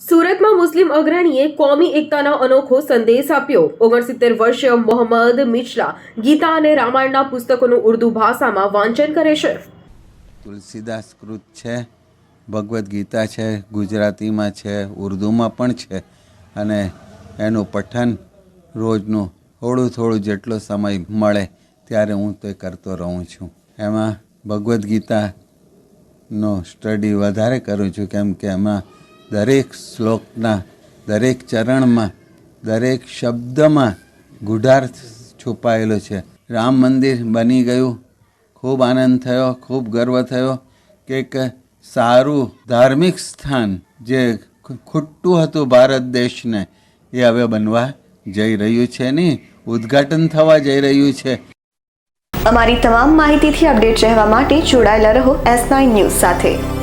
સુરતમાં મુસ્લિમ અગ્રણીએ કોમી એકતાનો અનોખો સંદેશ આપ્યો. ઓગણસિત્તેર વર્ષીય મોહમ્મદ મિચલા ગીતા અને રામાયણના પુસ્તકોનું ઉર્દુ ભાષામાં વાંચન કરે છે. તુલસીદાસ કૃત છે, ભગવદ્ ગીતા છે, ગુજરાતીમાં છે, ઉર્દુમાં પણ છે અને એનું પઠન રોજનું થોડું થોડું જેટલો સમય મળે ત્યારે હું તે કરતો રહું છું. એમાં ભગવદ્ ગીતાનો સ્ટડી વધારે કરું છું કેમ કે એમાં દરેક શ્લોકના, દરેક ચરણમાં, દરેક શબ્દમાં ગુઢાર્થ છુપાયેલો છે. રામ મંદિર બની ગયું. ખૂબ આનંદ થયો, ખૂબ ગર્વ થયો કે એક સારું ધાર્મિક સ્થાન જે ખુટ્ટું હતું ભારત દેશને, એ હવે બનવા જઈ રહ્યું છે નહીં ઉદ્ઘાટન થવા જઈ રહ્યું છે. અમારી તમામ માહિતીથી અપડેટ રહેવા માટે જોડાયેલા રહો એસ નાઇન ન્યૂઝ સાથે.